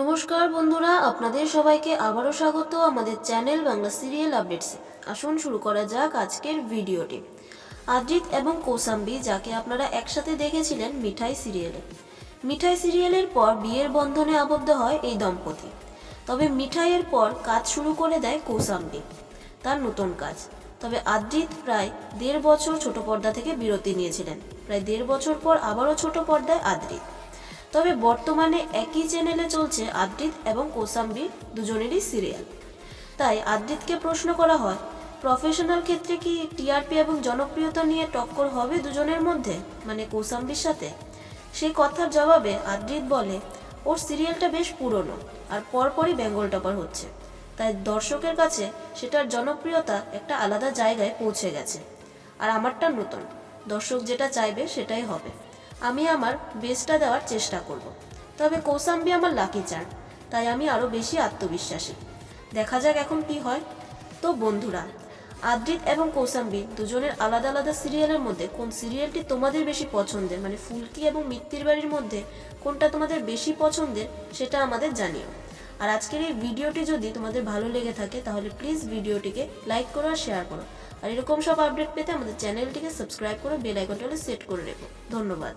নমস্কার বন্ধুরা, আপনাদের সবাইকে আবারও স্বাগত আমাদের চ্যানেল বাংলা সিরিয়াল আপডেটসে আসুন শুরু করা যাক আজকের ভিডিওটি। আদ্রিত এবং কৌসাম্বি যাকে আপনারা একসাথে দেখেছিলেন মিঠাই সিরিয়ালে। মিঠাই সিরিয়ালের পর বিয়ের বন্ধনে আবদ্ধ হয় এই দম্পতি। তবে মিঠাইয়ের পর কাজ শুরু করে দেয় কৌসাম্বি তার নতুন কাজ। তবে আদ্রিত প্রায় দেড় বছর ছোট পর্দা থেকে বিরতি নিয়েছিলেন। প্রায় দেড় বছর পর আবারও ছোট পর্দায় আদ্রিত তবে বর্তমানে একই চ্যানেলে চলছে আদ্রিত এবং কৌসাম্বির দুজনেরই সিরিয়াল। তাই আদ্রিতকে প্রশ্ন করা হয়, প্রফেশনাল ক্ষেত্রে কি টিআরপি এবং জনপ্রিয়তা নিয়ে টক্কর হবে দুজনের মধ্যে মানে কৌসাম্বির সাথে? সেই কথার জবাবে আদ্রিত বলে, ওর সিরিয়ালটা বেশ পুরনো আর পরপরই বেঙ্গল টপার হচ্ছে। তাই দর্শকের কাছে সেটার জনপ্রিয়তা একটা আলাদা জায়গায় পৌঁছে গেছে। আর আমারটা নতুন, দর্শক যেটা চাইবে সেটাই হবে। আমি আমার বেস্টটা দেওয়ার চেষ্টা করব। তবে কৌসাম্বি আমার লাকি চান তাই আমি আরও বেশি আত্মবিশ্বাসী। দেখা যাক এখন কি হয়। তো বন্ধুরা, আদ্রিত এবং কৌসাম্বি দুজনের আলাদা আলাদা সিরিয়ালের মধ্যে কোন সিরিয়ালটি তোমাদের বেশি পছন্দের? মানে ফুলকি এবং মিত্তির বাড়ির মধ্যে কোনটা তোমাদের বেশি পছন্দের সেটা আমাদের জানিও। আর আজকের এই ভিডিওটি যদি তোমাদের ভালো লেগে থাকে, তাহলে প্লিজ ভিডিওটিকে লাইক করো আর শেয়ার করো। আর এরকম সব আপডেট পেতে আমাদের চ্যানেলটিকে সাবস্ক্রাইব করে বেল আইকনটা সেট করে রেখো। ধন্যবাদ।